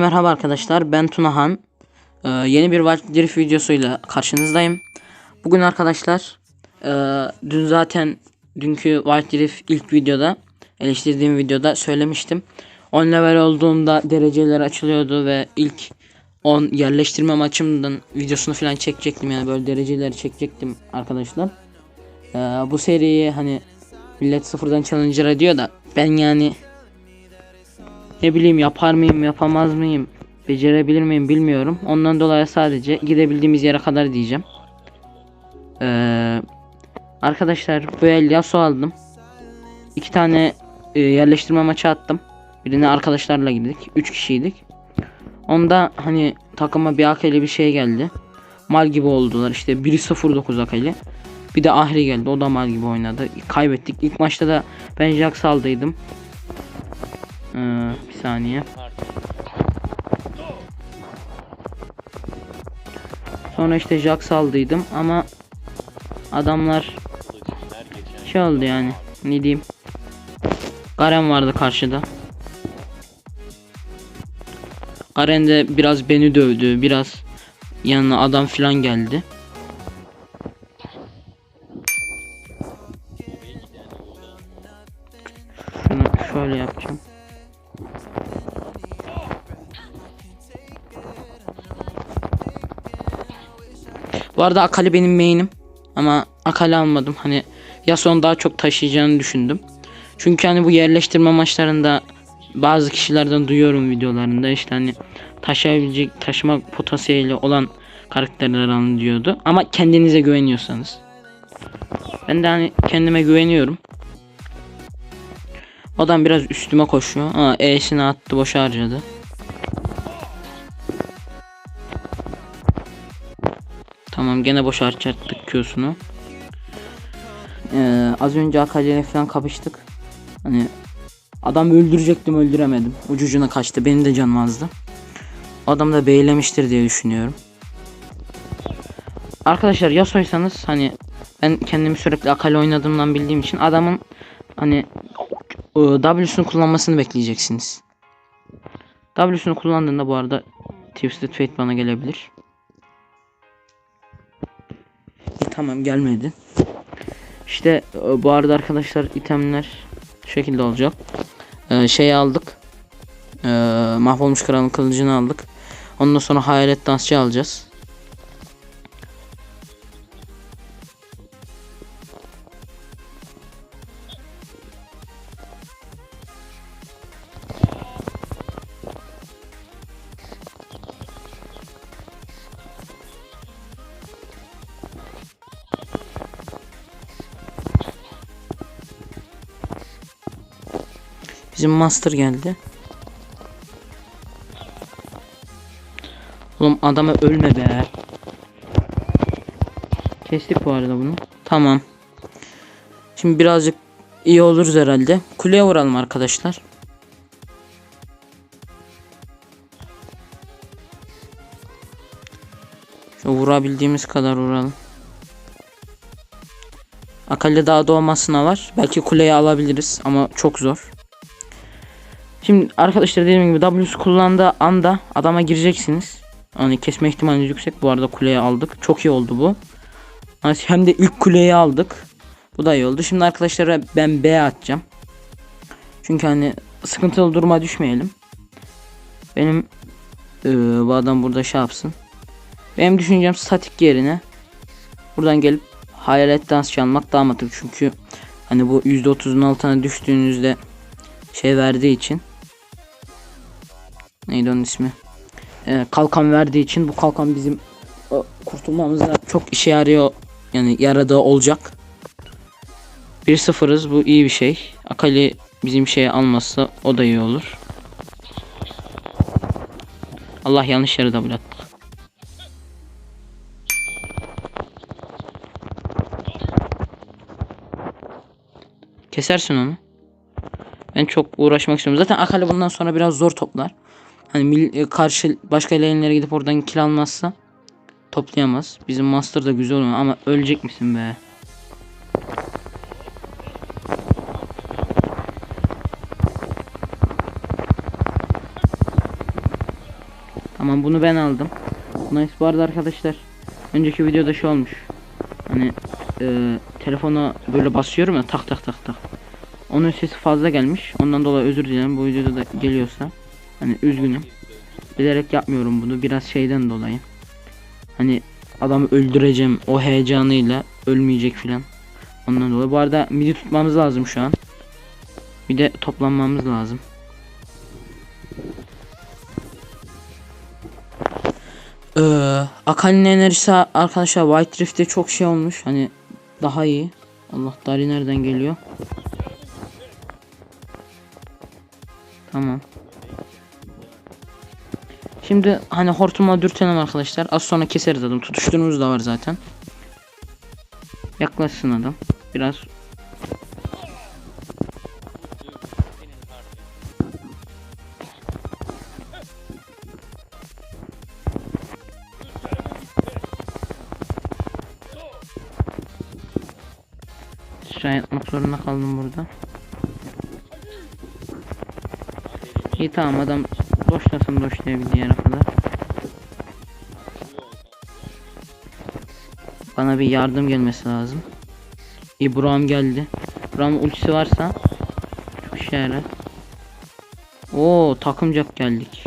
Merhaba arkadaşlar ben Tunahan. Ee, Yeni bir Wild Drift videosuyla karşınızdayım. Bugün arkadaşlar e, Dün zaten Dünkü Wild Drift ilk videoda Eleştirdiğim videoda söylemiştim. 10 level olduğumda dereceler açılıyordu ve ilk 10 yerleştirme maçımdan videosunu falan çekecektim. Yani böyle dereceleri çekecektim arkadaşlar. Ee, Bu seriyi hani millet sıfırdan challenger diyor da ben yani ne bileyim yapar mıyım yapamaz mıyım becerebilir miyim bilmiyorum. Ondan dolayı sadece gidebildiğimiz yere kadar diyeceğim. Ee, arkadaşlar bu el Yasuo aldım. İki tane e, yerleştirme maçı attım. Birine arkadaşlarla girdik. Üç kişiydik. Onda hani takıma bir akeli bir şey geldi. Mal gibi oldular. İşte biri 09 akeli. Bir de Ahri geldi. O da mal gibi oynadı. Kaybettik. İlk maçta da ben Jax aldıydım. Ee, saniye. Sonra işte Jax aldıydım ama adamlar şey oldu yani. Ne diyeyim? Garen vardı karşıda. Garen de biraz beni dövdü. Biraz yanına adam filan geldi. Bu arada Akali benim main'im. Ama Akali almadım. Hani Yasuo'nun daha çok taşıyacağını düşündüm. Çünkü hani bu yerleştirme maçlarında bazı kişilerden duyuyorum videolarında işte hani taşıyabilecek taşıma potansiyeli olan karakterler alın diyordu. Ama kendinize güveniyorsanız. Ben de hani kendime güveniyorum. Adam biraz üstüme koşuyor. Aa E'sini attı boş harcadı. Tamam gene boş harcattık Q'sunu. Ee, az önce Akali'yle falan kapıştık. Hani adam öldürecektim öldüremedim. Ucucuna kaçtı. Benim de canım azdı. Adam da beylemiştir diye düşünüyorum. Arkadaşlar Yasuo'ysanız hani ben kendimi sürekli Akali oynadığımdan bildiğim için adamın hani W'sunu kullanmasını bekleyeceksiniz. W'sunu kullandığında bu arada Twisted Fate bana gelebilir. Tamam gelmedi. İşte e, bu arada arkadaşlar itemler şu şekilde olacak. Ee, şey aldık. Ee, mahvolmuş kralın kılıcını aldık. Ondan sonra hayalet dansçı alacağız. Bizim master geldi. Oğlum adama ölme be. Kestik bu arada bunu. Tamam. Şimdi birazcık iyi oluruz herhalde. Kuleye vuralım arkadaşlar. Şu vurabildiğimiz kadar vuralım. Akali daha doğmasına var. Belki kuleyi alabiliriz ama çok zor. Şimdi arkadaşlar dediğim gibi W's kullandığı anda adama gireceksiniz. Hani kesme ihtimaliniz yüksek. Bu arada kuleyi aldık. Çok iyi oldu bu. Hem de ilk kuleyi aldık. Bu da iyi oldu. Şimdi arkadaşlar ben B atacağım. Çünkü hani sıkıntılı duruma düşmeyelim. Benim ee, bu adam burada şey yapsın. Benim düşüncem statik yerine buradan gelip hayalet dans çalmak daha mantıklı. Çünkü hani bu %30'un altına düştüğünüzde şey verdiği için neydi onun ismi? Ee, kalkan verdiği için bu kalkan bizim o, kurtulmamızda çok işe yarıyor. Yani yaradığı olacak. 1-0'ız bu iyi bir şey. Akali bizim şeye almazsa o da iyi olur. Allah yanlış yere double attık. Kesersin onu. Ben çok uğraşmak istiyorum. Zaten Akali bundan sonra biraz zor toplar. Hani e, karşı başka lane'lere gidip oradan kill almazsa toplayamaz. Bizim master da güzel oluyor ama ölecek misin be? Tamam bunu ben aldım. Nice bu arada arkadaşlar. Önceki videoda şey olmuş. Hani e, telefona böyle basıyorum ya tak tak tak tak. Onun sesi fazla gelmiş. Ondan dolayı özür dilerim. Bu videoda da geliyorsa. Hani üzgünüm. Bilerek yapmıyorum bunu. Biraz şeyden dolayı. Hani adamı öldüreceğim o heyecanıyla ölmeyecek filan. Ondan dolayı. Bu arada midi tutmamız lazım şu an. Bir de toplanmamız lazım. Ee, Akali'nin enerjisi arkadaşlar White Rift'te çok şey olmuş. Hani daha iyi. Allah Dari nereden geliyor? Tamam. Şimdi hani hortumla dürtelim arkadaşlar. Az sonra keseriz adam. Tutuşturumuz da var zaten. Yaklaşsın adam. Biraz Aşağı yatmak zorunda kaldım burada. İyi tamam adam doşlasın doşlayabildiği yere kadar. Bana bir yardım gelmesi lazım. İbrahim geldi. İbrahim'in ultisi varsa çok işe yarar. Oo takımcak geldik.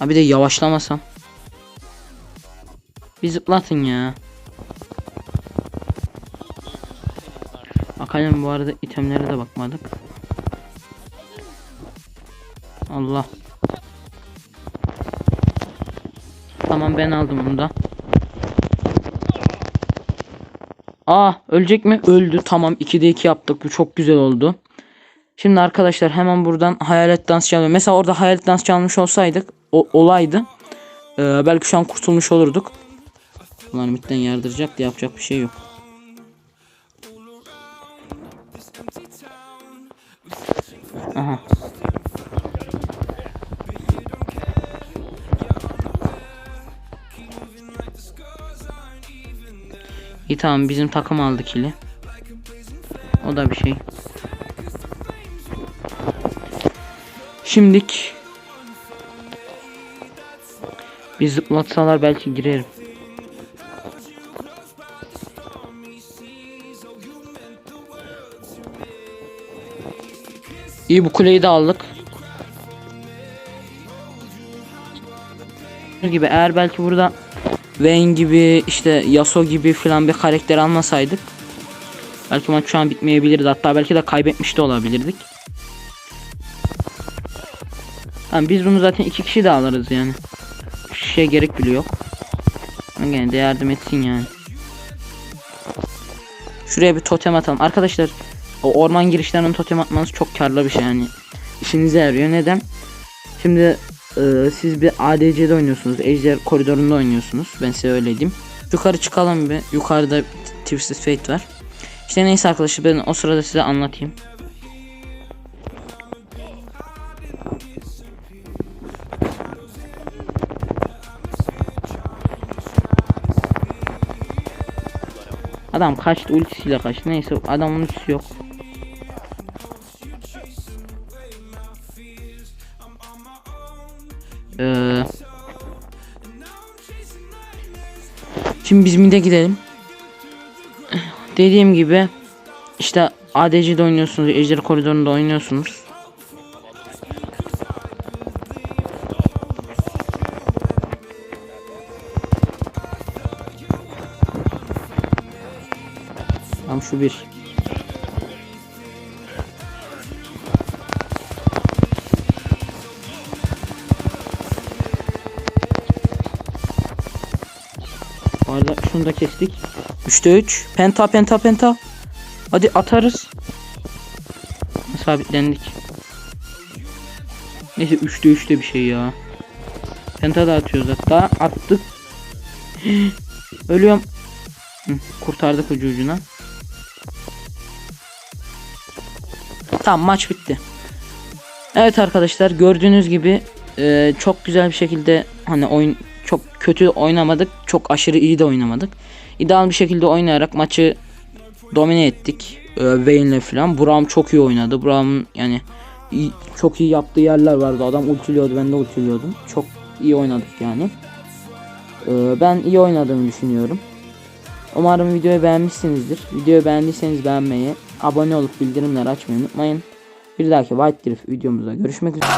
Abi de yavaşlamasam. Bir zıplatın ya. Bakalım bu arada itemlere de bakmadık. Allah. Tamam ben aldım onu da. Aa ölecek mi? Öldü. Tamam 2'de 2 yaptık. Bu çok güzel oldu. Şimdi arkadaşlar hemen buradan hayalet dans çalıyor. Mesela orada hayalet dans çalmış olsaydık o, olaydı. Ee, belki şu an kurtulmuş olurduk. Ulan midden yardıracak da yapacak bir şey yok. Aha. Tamam bizim takım aldı kili. O da bir şey. Şimdik bir zıplatsalar belki girerim. İyi bu kuleyi de aldık. gibi eğer belki burada Vayne gibi işte Yasuo gibi falan bir karakter almasaydık belki maç şu an bitmeyebilirdi hatta belki de kaybetmiş de olabilirdik. Tamam biz bunu zaten iki kişi de alırız yani. Üç kişiye gerek bile yok. Ama de yardım etsin yani. Şuraya bir totem atalım. Arkadaşlar o orman girişlerinin totem atmanız çok karlı bir şey yani. İşinize yarıyor. Neden? Şimdi e, siz bir ADC'de oynuyorsunuz. Ejder koridorunda oynuyorsunuz. Ben size öyle diyeyim. Yukarı çıkalım bir. Yukarıda Twisted Fate var. İşte neyse arkadaşlar ben o sırada size anlatayım. Adam kaçtı ultisiyle kaçtı. Neyse adamın ultisi yok. Şimdi biz mide gidelim. Dediğim gibi işte ADC'de oynuyorsunuz, Ejder koridorunda oynuyorsunuz. Tam şu bir. Şunu da kestik. 3'te 3. Penta penta penta. Hadi atarız. Sabitlendik. Neyse 3'te 3'te bir şey ya. Penta da atıyoruz hatta. Attık. Ölüyorum. Kurtardık ucu ucuna. Tamam maç bitti. Evet arkadaşlar gördüğünüz gibi e, çok güzel bir şekilde hani oyun çok kötü oynamadık. Çok aşırı iyi de oynamadık. İdeal bir şekilde oynayarak maçı domine ettik. E, Vayne'le falan. Braum çok iyi oynadı. Braum yani iyi- çok iyi yaptığı yerler vardı. Adam ultiliyordu ben de ultiliyordum. Çok iyi oynadık yani. Ee, ben iyi oynadığımı düşünüyorum. Umarım videoyu beğenmişsinizdir. Videoyu beğendiyseniz beğenmeyi, abone olup bildirimleri açmayı unutmayın. Bir dahaki White Drift videomuzda görüşmek üzere.